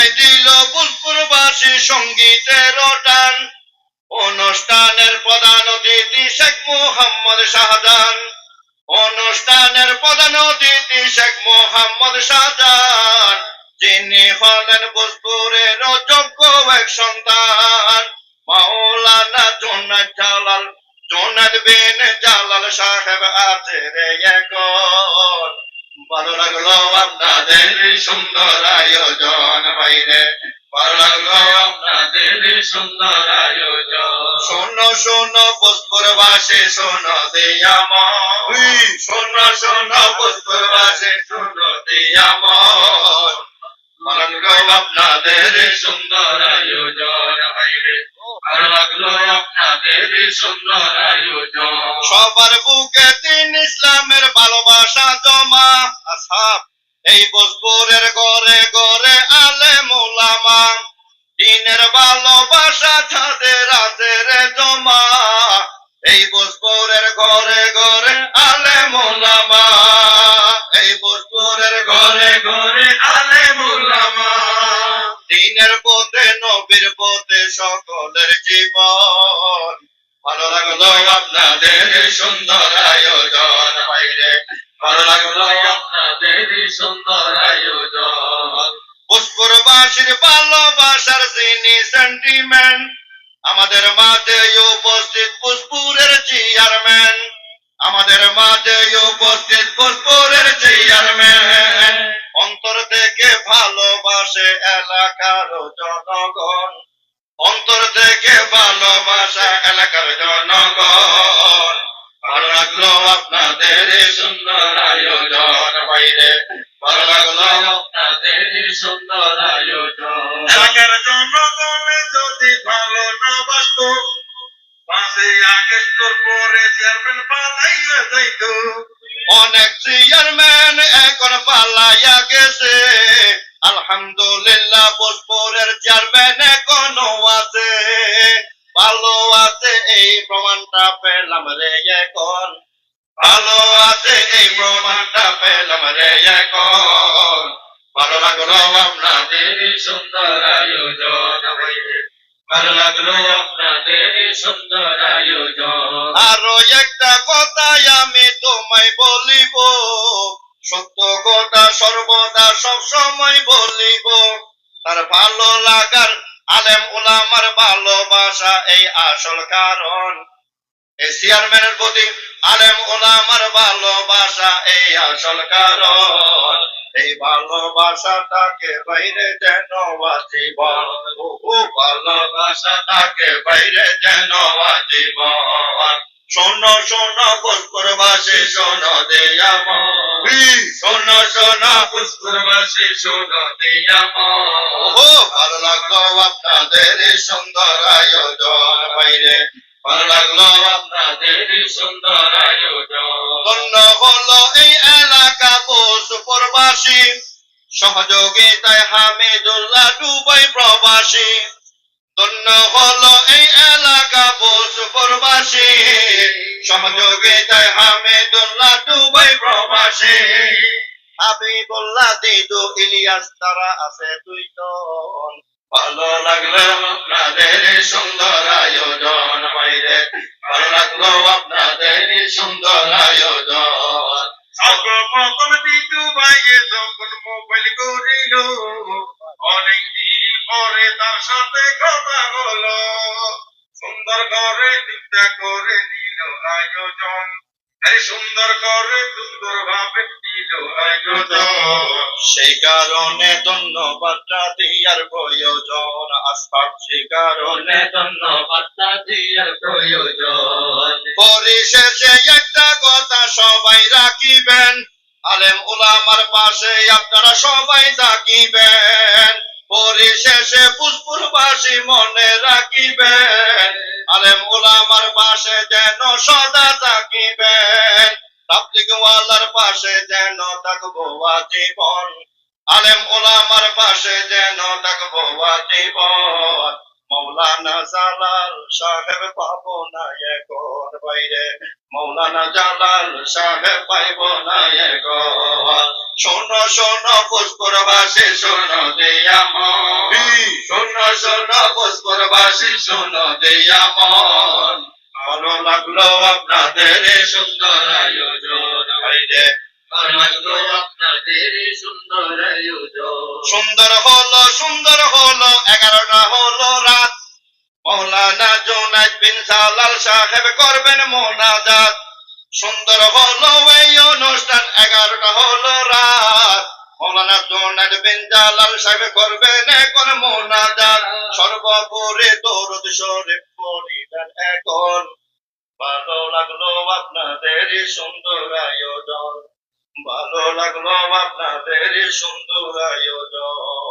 বাজাই দিল পুষ্পুরবাসী সঙ্গীতের টান অনুষ্ঠানের প্রধান অতিথি শেখ মুহাম্মদ শাহজাহান। অনুষ্ঠানের প্রধান অতিথি শেখ মোহাম্মদ শাহজাহান, যিনি হলেন ভোজপুরের যোগ্য এক সন্তান। মাওলানা জোনাদ জালাল জোনাদ বিন জালাল সাহেব আছে রে এখন ভালো লাগল আপনাদের সুন্দর আয়োজন বাইরে ভালো লাগল আপনাদের সুন্দর আয়োজন শোনো শোনো পুষ্পরবাসী শোনো দিয়াময় শোনো শোনো পুষ্পরবাসী শোনো দিয়াময় ভালো লাগল আপনাদের সুন্দর আয়োজন বাইরে ভালো লাগল আপনাদের সুন্দর আয়োজন সবার বুকে দিন ইসলামের ভালোবাসা জমা। আসাব এই ভোজপুরের ঘরে ঘরে আলে মোলামা। দিনের ভালোবাসা ছাদের রাতের জমা। এই ভোজপুরের ঘরে ঘরে আলে মোলামা। এই ভোজপুরের ঘরে ঘরে আলে মোলামা। দিনের পথে, নবীর পথে সকলের জীবন। ভালো লাগল আপনাদের সুন্দর আয়োজন। বাইরে ভালো লাগল আপনাদের সুন্দর আয়োজন। ভালোবাসার যিনি সেন্টিমেন্ট আমাদের মাঝে উপস্থিত পুষ্পুরের চেয়ারম্যান আমাদের মাঝে উপস্থিত পুষ্পুরের চেয়ারম্যান অন্তর থেকে ভালোবাসে এলাকার জনগণ। অন্তর থেকে ভালোবাসা সুন্দর আয়োজন বাইরে ভালো লাগল আপনাদের সুন্দর আয়োজন এলাকার জনগণে যদি ভালো না বাসত পাশে আগস্টর পরে চেয়ারম্যান পালাইয়া যাইত। অনেক চেয়ারম্যান এখন পালাইয়া গেছে। আলহামদুলিল্লাহ বোসপুরের চেয়ারম্যান এখনও আছে। ভালো আছে এই প্রমাণটা পেলাম রে এখন। ভালো আছে এই প্রমাণটা পেলাম রে এখন। ভালো লাগল আপনাদের সুন্দর আয়োজন ভালো লাগল আপনাদের সুন্দর আয়োজন। আরও একটা কথাই আমি তোমায় বলিব, সত্য কথা সর্বদা সব সময় বলিব। তার ভালো লাগার আলেম ওলামার ভালোবাসা এই আসল কারণ। এই চেয়ারম্যানের প্রতি আলেম ওলামার ভালোবাসা এই আসল কারণ। এই ভালোবাসাটাকে বাইরে যেন জীবন ও ভালোবাসাটাকে বাইরে যেন জীবন শোনো শোনো পুষ্পরবাসী শোনো দেয়াম শোনো শোনো পুষ্পরবাসী শোনো দেয়াম ও ভালো লাগল আপনাদের সুন্দর আয়োজন। বাইরে লাগল আপনাদের সুন্দর আয়োজন হলো এই এলাকা সহযোগিতায় হামিদুল্লাহ দুবাই প্রবাসী। ধন্য হলো এই এলাকা পশুপরবাসী। সহযোগিতায় হামিদুল্লাহ দুবাই প্রবাসী। তারা আছে দুইজন। ভালো লাগল আপনাদের সুন্দর আয়োজন। পরে তার সাথে কথা হলো। সুন্দর করে চিন্তা করে নিল আয়োজন। সুন্দর করে সুন্দর ভাবে নিল আয়োজন। সেই কারণে ধন্যবাদটা দিয়ার প্রয়োজন। সেই কারণে ধন্যবাদটা দিয়ার প্রয়োজন। পরিশেষে একটা কথা সবাই রাখিবেন। আলেম উলামার পাশে আপনারা সবাই থাকিবেন। পরিশেষে পুষ্পুরবাসী মনে রাখিবেন আলেম উলামার পাশে যেন সদা থাকিবেন তাবলিগওয়ালার পাশে যেন থাকব আজীবন। আলেম ওলামার পাশে যেন থাকব আজীবন। মৌলানা জালাল সাহেব পাবো না এখন বাইরে। মৌলানা জালাল সাহেব পাইব না এখন শোনো শোনো পুষ্পরবাসী শোনো দেয়াম শোনো শোনো দেয়া মন। ভালো লাগল আপনাদের সুন্দর আয়োজন। ভাইরে ভালো লাগল আপনাদের সুন্দর আয়োজন। সুন্দর হলো সুন্দর হলো এগারোটা হলো রাত। মৌলানা জোনাইদ বিন সালাল সাহেব করবেন মোনাজাত সুন্দর হলো এই অনুষ্ঠান, এগারোটা হলো রাত। মৌলানা জোনাইদ বিন জালাল সাহেব করবেন এখন মোনাজাত। সর্বোপরি দরুদ শরীফ পড়িবেন এখন। ভালো লাগল আপনাদের সুন্দর আয়োজন। ভালো লাগল আপনাদের সুন্দর আয়োজন।